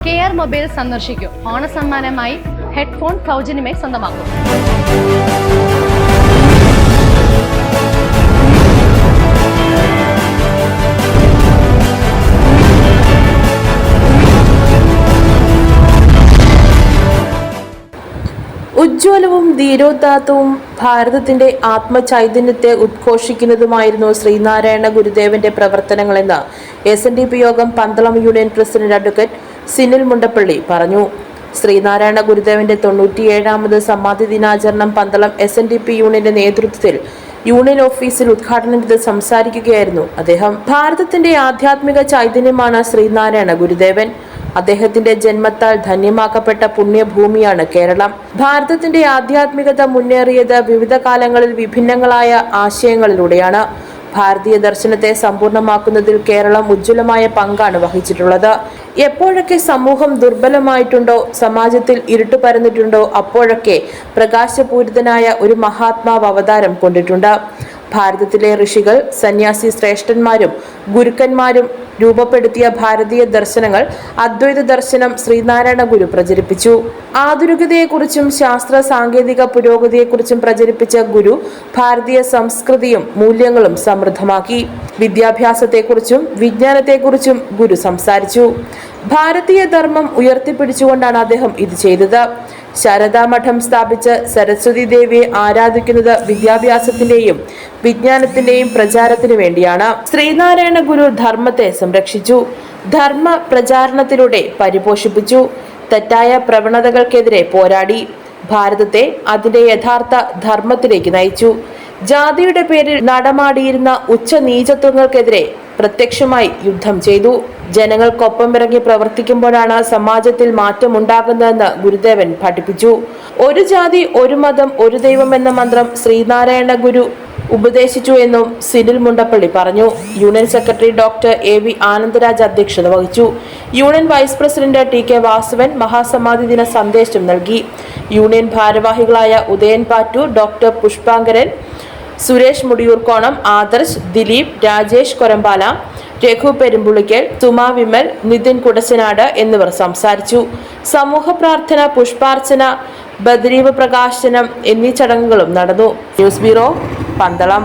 K R mobile സന്ദർശിക്കൂ. ഓണസമ്മാനമായി headphone സൗജന്യമായി സ്വന്തമാക്കും. ഉജ്ജ്വലവും ധീരോദാത്തവും ഭാരതത്തിന്റെ ആത്മചൈതന്യത്തെ ഉദ്ഘോഷിക്കുന്നതുമായിരുന്നു ശ്രീനാരായണ ഗുരുദേവന്റെ പ്രവർത്തനങ്ങളെന്ന് S N D P Yogam Pandalam union president advocate Sinil Mundappally പറഞ്ഞു. ശ്രീനാരായണ ഗുരുദേവന്റെ തൊണ്ണൂറ്റിയേഴാമത് സമാധി ദിനാചരണം Pandalam S N D P യൂണിയന്റെ നേതൃത്വത്തിൽ യൂണിയൻ ഓഫീസിൽ ഉദ്ഘാടനം ചെയ്ത് സംസാരിക്കുകയായിരുന്നു അദ്ദേഹം. ഭാരതത്തിന്റെ ആധ്യാത്മിക ചൈതന്യമാണ് ശ്രീനാരായണ ഗുരുദേവൻ. അദ്ദേഹത്തിന്റെ ജന്മത്താൽ ധന്യമാക്കപ്പെട്ട പുണ്യഭൂമിയാണ് കേരളം. ഭാരതത്തിന്റെ ആധ്യാത്മികത മുന്നേറിയത് വിവിധ കാലങ്ങളിൽ വിഭിന്നങ്ങളായ ആശയങ്ങളിലൂടെയാണ്. ഭാരതീയ ദർശനത്തെ സമ്പൂർണമാക്കുന്നതിൽ കേരളം ഉജ്ജ്വലമായ പങ്കാണ് വഹിച്ചിട്ടുള്ളത്. എപ്പോഴൊക്കെ സമൂഹം ദുർബലമായിട്ടുണ്ടോ സമാജത്തിൽ ഇരുട്ട് പരന്നിട്ടുണ്ടോ അപ്പോഴൊക്കെ പ്രകാശപൂരിതനായ ഒരു മഹാത്മാവ് അവതാരം കൊണ്ടിട്ടുണ്ട്. ഭാരതത്തിലെ ഋഷികൾ സന്യാസി ശ്രേഷ്ഠന്മാരും ഗുരുക്കന്മാരും രൂപപ്പെടുത്തിയ ഭാരതീയ ദർശനങ്ങൾ അദ്വൈത ദർശനം ശ്രീനാരായണ ഗുരു പ്രചരിപ്പിച്ചു. ആധുനികതയെക്കുറിച്ചും ശാസ്ത്ര സാങ്കേതിക പുരോഗതിയെക്കുറിച്ചും പ്രചരിപ്പിച്ച ഗുരു ഭാരതീയ സംസ്കൃതിയും മൂല്യങ്ങളും സമൃദ്ധമാക്കി. വിദ്യാഭ്യാസത്തെക്കുറിച്ചും വിജ്ഞാനത്തെക്കുറിച്ചും ഗുരു സംസാരിച്ചു. ഭാരതീയ ധർമ്മം ഉയർത്തിപ്പിടിച്ചുകൊണ്ടാണ് അദ്ദേഹം ഇത് ചെയ്തത്. ശാരദാമഠം സ്ഥാപിച്ച് സരസ്വതി ദേവിയെ ആരാധിക്കുന്നത് വിദ്യാഭ്യാസത്തിന്റെയും വിജ്ഞാനത്തിന്റെയും പ്രചാരത്തിനു വേണ്ടിയാണ്. ശ്രീനാരായണ ഗുരു ധർമ്മത്തെ സംരക്ഷിച്ചു. ധർമ്മ പ്രചാരണത്തിലൂടെ പരിപോഷിപ്പിച്ചു. തെറ്റായ പ്രവണതകൾക്കെതിരെ പോരാടി. ഭാരതത്തെ അതിന്റെ യഥാർത്ഥ ധർമ്മത്തിലേക്ക് നയിച്ചു. ജാതിയുടെ പേരിൽ നടമാടിയിരുന്ന ഉച്ച നീചത്വങ്ങൾക്കെതിരെ പ്രത്യക്ഷമായി യുദ്ധം ചെയ്തു. ജനങ്ങൾക്കൊപ്പം ഇറങ്ങി പ്രവർത്തിക്കുമ്പോഴാണ് സമാജത്തിൽ മാറ്റമുണ്ടാകുന്നതെന്ന് ഗുരുദേവൻ പഠിപ്പിച്ചു. ഒരു ജാതി ഒരു മതം ഒരു ദൈവം എന്ന മന്ത്രം ശ്രീനാരായണ ഗുരു ഉപദേശിച്ചു എന്നും സിനിൽ മുണ്ടപ്പള്ളി പറഞ്ഞു. Union secretary doctor A V Anandaraj അധ്യക്ഷത വഹിച്ചു. Union vice president T K Vasuvan മഹാസമാധി ദിന സന്ദേശം നൽകി. യൂണിയൻ ഭാരവാഹികളായ ഉദയൻ പാറ്റു ഡോക്ടർ പുഷ്പാങ്കരൻ സുരേഷ് മുടിയൂർക്കോണം ആദർശ് ദിലീപ് രാജേഷ് കൊരമ്പാല രഘു പെരുമ്പുളിക്കൽ തുമാ വിമൽ നിതിൻ കുടശനാട് എന്നിവർ സംസാരിച്ചു. സമൂഹ പ്രാർത്ഥന പുഷ്പാർച്ചന ബദ്രീവ് പ്രകാശനം എന്നീ ചടങ്ങുകളും നടന്നു. News bureau Pandalam.